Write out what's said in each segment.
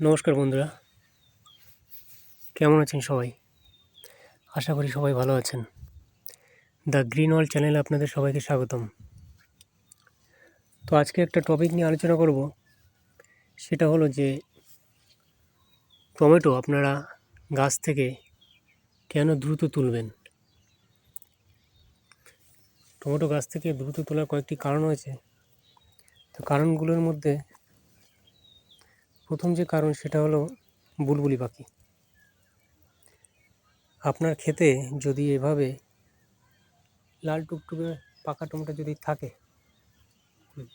নমস্কার বন্ধুরা। কেমন আছেন সবাই? আশা করি সবাই ভালো আছেন। দ্য গ্রিন ওয়াল চ্যানেলে আপনাদের সবাইকে স্বাগতম। তো আজকে একটা টপিক নিয়ে আলোচনা করব। সেটা হলো যে, টমেটো আপনারা গাছ থেকে কেন দ্রুত তুলবেন? টমেটো গাছ থেকে দ্রুত তোলার কয়েকটি কারণ রয়েছে। তো কারণগুলোর মধ্যে প্রথম যে কারণ সেটা হলো বুলবুলি পাখি। আপনার ক্ষেতে যদি এভাবে লাল টুকটুকে পাকা টমেটো যদি থাকে হুম,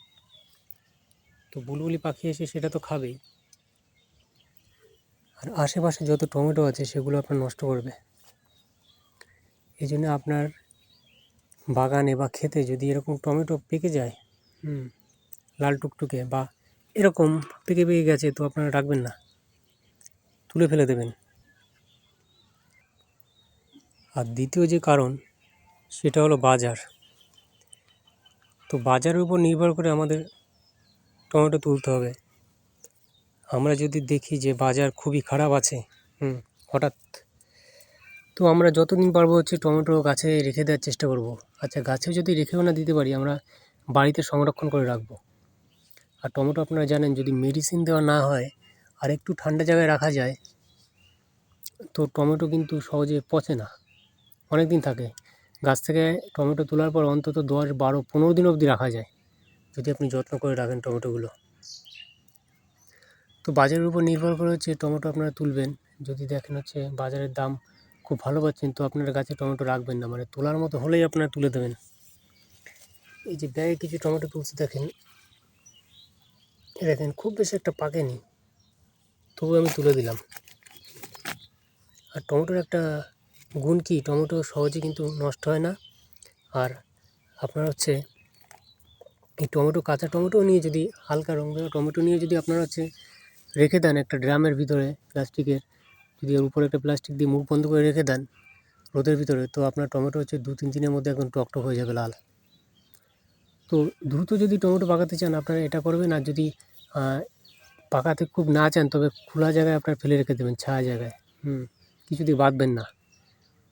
তো বুলবুলি পাখি এসে সেটা তো খাবেই। আর আশেপাশে যত টমেটো আছে সেগুলো আপনার নষ্ট করবে। এই জন্য আপনার বাগানে বা ক্ষেতে যদি এরকম টমেটো পেকে যায় হুম। লাল টুকটুকে বা এরকম পেকে পেকে গেছে, তো আপনারা রাখবেন না। তুলে ফেলে দেবেন। আর দ্বিতীয় যে কারণ, সেটা হলো বাজার। তো বাজারের উপর নির্ভর করে আমাদের টমেটো তুলতে হবে। আমরা যদি দেখি যে বাজার খুবই খারাপ আছে, হুম, হঠাৎ, তো আমরা যতদিন পারব হচ্ছে টমেটো গাছে রেখে দেওয়ার চেষ্টা করব। আচ্ছা গাছে যদি রেখেও না দিতে পারি, আমরা বাড়িতে সংরক্ষণ করে রাখব। আর টমেটো আপনারা জানেন যদি মেডিসিন দেওয়া না হয় আর একটু ঠান্ডা জায়গায় রাখা যায়, তো টমেটো কিন্তু সহজে পচে না। অনেক দিন থাকে। গাছ থেকে টমেটো তোলার পর অন্তত দশ, বারো, পনেরো দিন অবধি রাখা যায়। যদি আপনি যত্ন করে রাখেন টমেটোগুলো। তো বাজারের উপর নির্ভর করে হচ্ছে টমেটো আপনারা তুলবেন। যদি দেখেন হচ্ছে বাজারের দাম খুব ভালো পাচ্ছেন, তো আপনার গাছে টমেটো রাখবেন না। মানে তোলার মতো হলেই আপনারা তুলে দেবেন। এই যে ব্যাগে কিছু টমেটো তুলছে দেখেন। দেখেন, খুব বেশি একটা পাকেনি তবু আমি তুলে দিলাম। আর টমেটোর একটা গুণ কি? টমেটো সহজে কিন্তু নষ্ট হয় না। আর আপনার হচ্ছে এই টমেটো, কাঁচা টমেটো নিয়ে যদি, হালকা রঙ দেওয়া টমেটো নিয়ে যদি আপনারা হচ্ছে রেখে দেন একটা ড্রামের ভিতরে প্লাস্টিকের, যদি এর উপরে একটা প্লাস্টিক দিয়ে মুখ বন্ধ করে রেখে দেন রোদের ভিতরে, তো আপনার টমেটো হচ্ছে দু তিন দিনের মধ্যে একদম টকটক হয়ে যাবে লাল। তো দ্রুত যদি টমেটো পাকাতে চান, আপনারা এটা করবেন। আর যদি পাকাতে খুব না চান, তবে খোলা জায়গায় আপনার ফেলে রেখে দেবেন, ছায়া জায়গায়। হুম কিছুতেই বাঁধবেন না।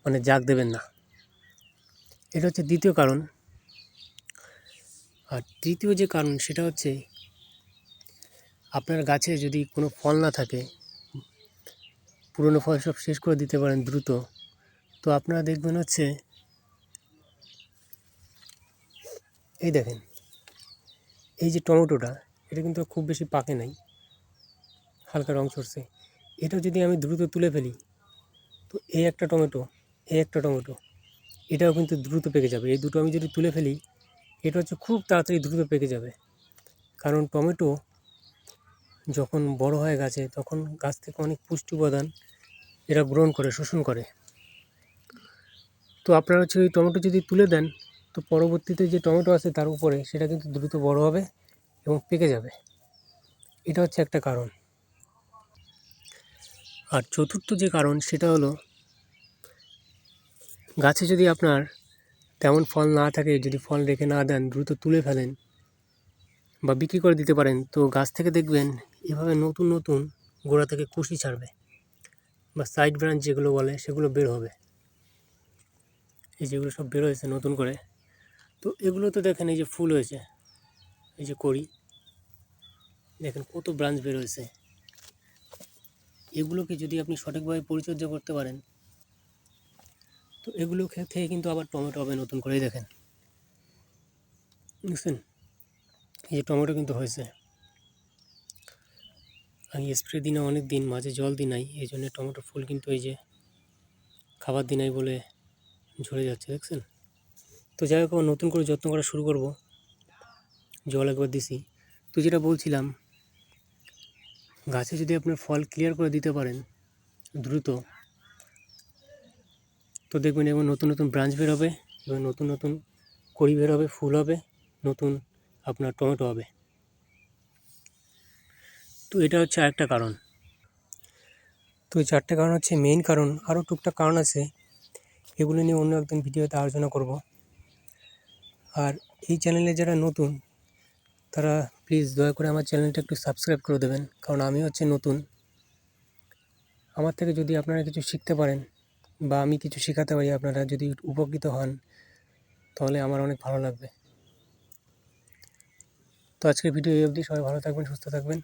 মানে জাগ দেবেন না। এটা হচ্ছে দ্বিতীয় কারণ। আর তৃতীয় যে কারণ, সেটা হচ্ছে আপনার গাছে যদি কোনো ফল না থাকে, পুরনো ফল সব শেষ করে দিতে পারেন দ্রুত। তো আপনারা দেখবেন হচ্ছে এই দেখেন, এই যে টমেটোটা, এটা কিন্তু খুব বেশি পাকে নাই, হালকা রং চড়ছে এটা যদি আমি দ্রুত তুলে ফেলি, তো এই একটা টমেটো এই একটা টমেটো, এটাও কিন্তু দ্রুত পেকে যাবে। এই দুটো আমি যদি তুলে ফেলি, এটা হচ্ছে খুব তাড়াতাড়ি দ্রুত পেকে যাবে। কারণ টমেটো যখন বড় হয় গাছে, তখন গাছ থেকে অনেক পুষ্টি উপাদান এরা গ্রহণ করে, শোষণ করে। তো আপনারা হচ্ছে ওই টমেটো যদি তুলে দেন তো পরবর্তীতে যে টমেটো আছে তার উপরে সেটা কিন্তু দ্রুত বড় হবে এবং পেকে যাবে। এটা হচ্ছে একটা কারণ। আর চতুর্থ যে কারণ সেটা হলো, গাছে যদি আপনার তেমন ফল না থাকে, যদি ফল রেখে না দেন, দ্রুত তুলে ফেলেন বা বিক্রি করে দিতে পারেন, তো গাছ থেকে দেখবেন এভাবে নতুন নতুন গোড়া থেকে কুশি ছাড়বে বা সাইড ব্রাঞ্চ যেগুলো বলে সেগুলো বের হবে। এই যেগুলো সব বের হয়েছে নতুন করে তো এগুলো তো দেখেন, এই যে ফুল হয়েছে, এই যে করি দেখেন কত ব্রাঞ্চ বের হয়েছে। এগুলোকে যদি আপনি সঠিকভাবে পরিচর্যা করতে পারেন, তো এগুলো থেকে কিন্তু আবার টমেটো হবে নতুন করেই দেখেন। বুঝছেন? এই যে টমেটো কিন্তু হয়েছে। আমি স্প্রে দিই না অনেক দিন, মাঝে জল দিই নাই, এই জন্য টমেটো ফুল কিন্তু এই যে খাবার দিই নাই বলে ঝরে যাচ্ছে, দেখছেন? তো যাই হোক, নতুন করে যত্ন করা শুরু করব। জল একবার দিছি। তো যেটা বলছিলাম, গাছে যদি আপনার ফল ক্লিয়ার করে দিতে পারেন, দ্রুত, তো দেখবেন এবং নতুন নতুন ব্রাঞ্চ বের হবে এবং নতুন নতুন কড়ি বের হবে, ফুল হবে, নতুন আপনার টমেটো হবে। তো এটা হচ্ছে আরেকটা কারণ। তো এই চারটে কারণ হচ্ছে মেইন কারণ। আরও টুকটাক কারণ আছে। এগুলো নিয়ে অন্য একদিন ভিডিওতে আলোচনা করব। আর এই চ্যানেলে যারা নতুন, তারা প্লিজ দয়া করে আমার চ্যানেলটা একটু সাবস্ক্রাইব করে দেবেন, কারণ আমি হচ্ছে নতুন। আমার থেকে যদি আপনারা কিছু শিখতে পারেন বা আমি কিছু শেখাতে পারি, আপনারা যদি উপকৃত হন, তাহলে আমার অনেক ভালো লাগবে। তো আজকের ভিডিও এই অবধি। সবাই ভালো থাকবেন, সুস্থ থাকবেন।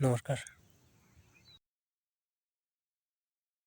নমস্কার।